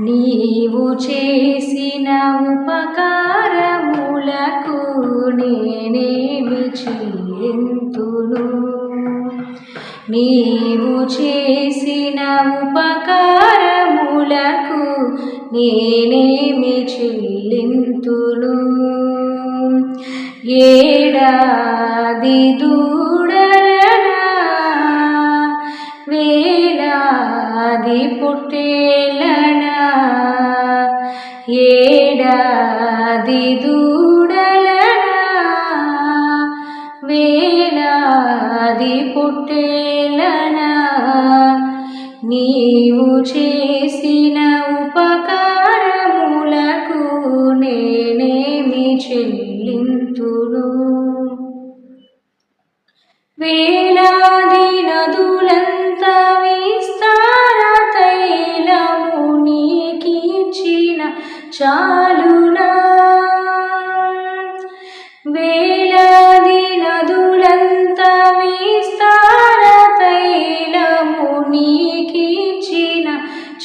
నీవు చేసిన ఉపకారములకు నేనేమి చెల్లింతును నీవు చేసిన ఉపకారములకు నేనేమి చెల్లింతును? ఏడాది దూడలనా? వేలాది పుట్టేలనా ఏడాది దూడలనా వేలాది పుట్టేలనా నీవు చేసిన ఉపకారములకు నేనేమి చెల్లింతును? వేలాది నదు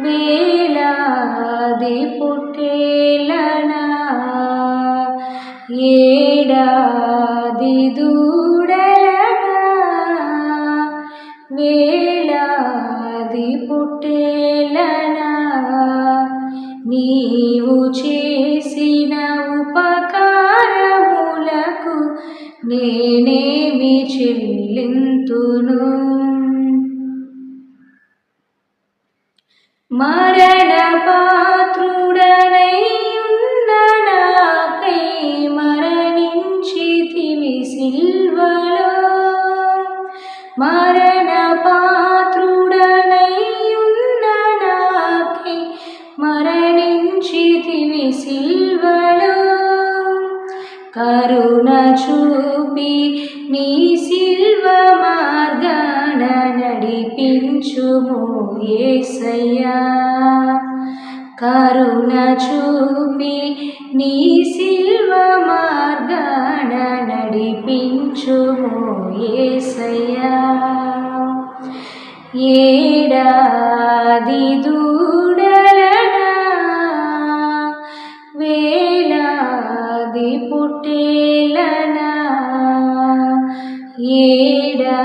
వేలాది పుట్టేలనా? ఏడాది దూడలనా? వేలాది పుట్టేలనా? నీవు చేసిన ఉపకారములకు నేనేమి చెల్లింతును? మరణ పాత్రుడనై ఉన్న నాకై మరణించితివి సిల్వలో. మరణ పాత్రుడనై కరుణ చూపి నీ శిల్వ మార్గాన నడిపించుము ఏసయ్యా. కరుణ చూపి నీ శిల్వ మార్గాన నడిపించుము ఏసయ్యా. ఏడాది దూ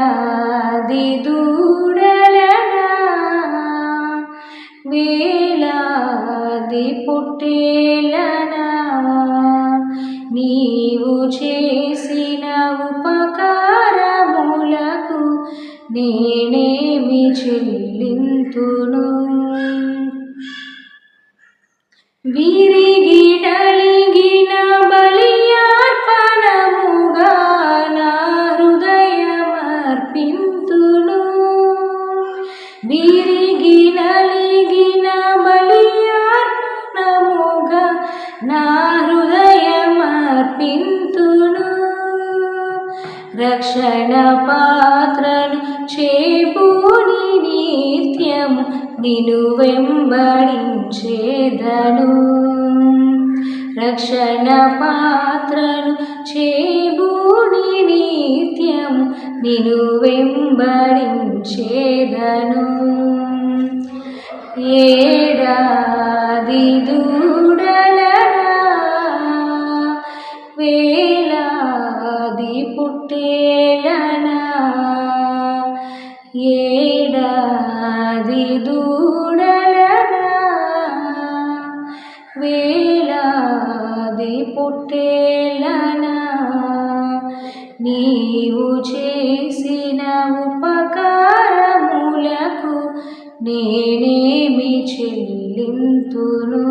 ఏడాది దూడలనా వేలాది పుట్టేలనా నీవు చేసిన ఉపకారములకు నేనేమి చెల్లింతును? విరిగి నలిగిన పాత్రను చేపూని నిత్యము నిను వెంబడించేదను రక్షణ పాత్రను చేబూని నిత్యము నిను వెంబడించేదను ఏడాది దూడలనా పుట్టేలనా ఏడాది దూడలనా వేలాది పుట్టేలనా నీవు చేసిన ఉపకారములకు నేనేమి చెల్లింతును